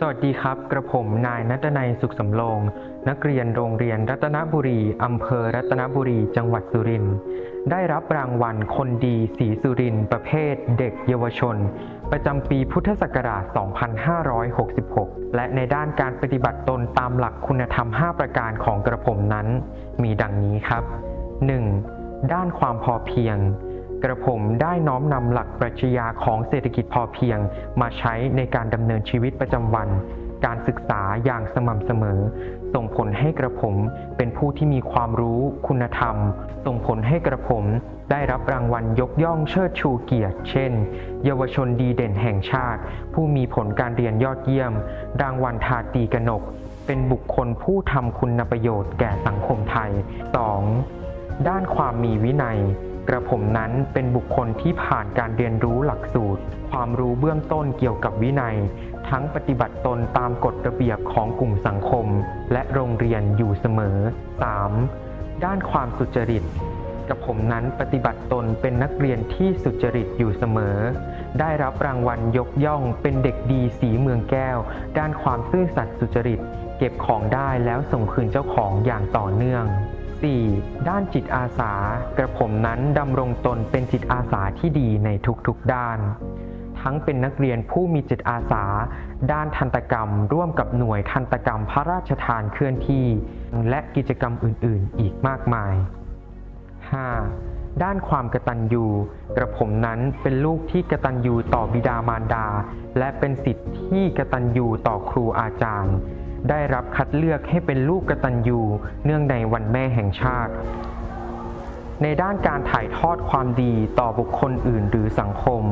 สวัสดีครับ กระผมนายนัตนัยสุขสำโรงนักเรียนโรงเรียนรัตนบุรีอำเภอรัตนบุรีจังหวัดสุรินทร์ได้รับรางวัลคนดีศรีสุรินทร์ประเภทเด็กเยาวชน ประจำปีพุทธศักราช 2566 และในด้านการปฏิบัติตนตามหลักคุณธรรม 5 ประการของกระผมนั้น มีดังนี้ครับ 1. ด้านความพอเพียง กระผมได้น้อมนำหลักปรัชญาของเศรษฐกิจพอเพียง มาใช้ในการดำเนินชีวิตประจำวัน การศึกษาอย่างสม่ำเสมอ ส่งผลให้กระผมเป็นผู้ที่มีความรู้คุณธรรม ส่งผลให้กระผมได้รับรางวัลยกย่องเชิดชูเกียรติ เช่น เยาวชนดีเด่นแห่งชาติ ผู้มีผลการเรียนยอดเยี่ยม รางวัลทาตีกนก เป็นบุคคลผู้ทำคุณประโยชน์แก่สังคมไทย 2. ด้านความมีวินัย กระผมนั้นเป็นบุคคลที่ผ่านการเรียนรู้หลักสูตร ความรู้เบื้องต้นเกี่ยวกับวินัย ทั้งปฏิบัติตนตามกฎระเบียบของกลุ่มสังคม และโรงเรียนอยู่เสมอ 3. ด้านความสุจริตกระผมนั้นปฏิบัติตนเป็นนักเรียนที่สุจริตอยู่เสมอ ได้รับรางวัลยกย่องเป็นเด็กดีสีเมืองแก้ว ด้านความซื่อสัตย์สุจริต เก็บของได้แล้วส่งคืนเจ้าของอย่างต่อเนื่อง 4. ด้านจิตอาสา กระผมนั้นดำรงตนเป็นจิตอาสาที่ดีในทุกๆด้าน ทั้งเป็นนักเรียนผู้มีจิตอาสา ด้านทันตกรรม ร่วมกับหน่วยทันตกรรมพระราชทานเคลื่อนที่ และกิจกรรมอื่นๆ อีกมากมาย 5. ด้านความกตัญญู กระผมนั้นเป็นลูกที่กตัญญูต่อบิดามารดา และเป็นสิทธิ์ที่กตัญญูต่อครูอาจารย์ ได้รับคัดเลือกให้เป็นลูกกตัญญูเนื่องในวันแม่แห่งชาติ ในด้านการถ่ายทอดความดีต่อบุคคลอื่นหรือสังคม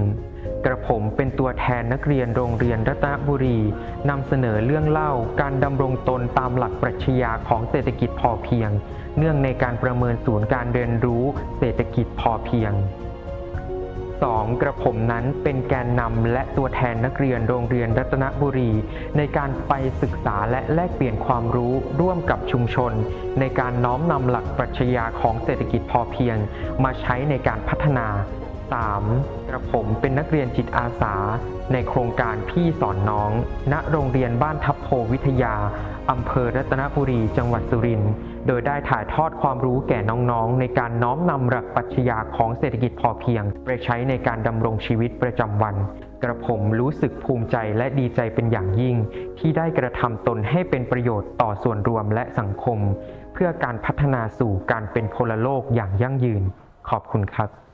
1. กระผมเป็นตัวแทนนักเรียนโรงเรียนรัตนบุรีนำเสนอเรื่องเล่าการดำรงตนตามหลักปรัชญาของเศรษฐกิจพอเพียง เนื่องในการประเมินศูนย์การเรียนรู้เศรษฐกิจพอเพียง 2. กระผมนั้นเป็นแกนนำและตัวแทนนักเรียนโรงเรียนรัตนบุรี ในการไปศึกษาและแลกเปลี่ยนความรู้ร่วมกับชุมชน ในการน้อมนำหลักปรัชญาของเศรษฐกิจพอเพียง มาใช้ในการพัฒนา 3. กระผมเป็นนักเรียนจิตอาสา ในโครงการพี่สอนน้อง ณโรงเรียนบ้านทับโพวิทยาอำเภอรัตนบุรีจังหวัดสุรินทร์โดยได้ถ่ายทอดความรู้แก่น้องๆ ในการน้อมนำหลักปรัชญาของเศรษฐกิจพอเพียง ไปใช้ในการดำรงชีวิตประจำวัน กระผมรู้สึกภูมิใจและดีใจเป็นอย่างยิ่ง ที่ได้กระทำตนให้เป็นประโยชน์ต่อส่วนรวมและสังคม เพื่อการพัฒนาสู่การเป็นพลโลกอย่างยั่งยืน ขอบคุณครับ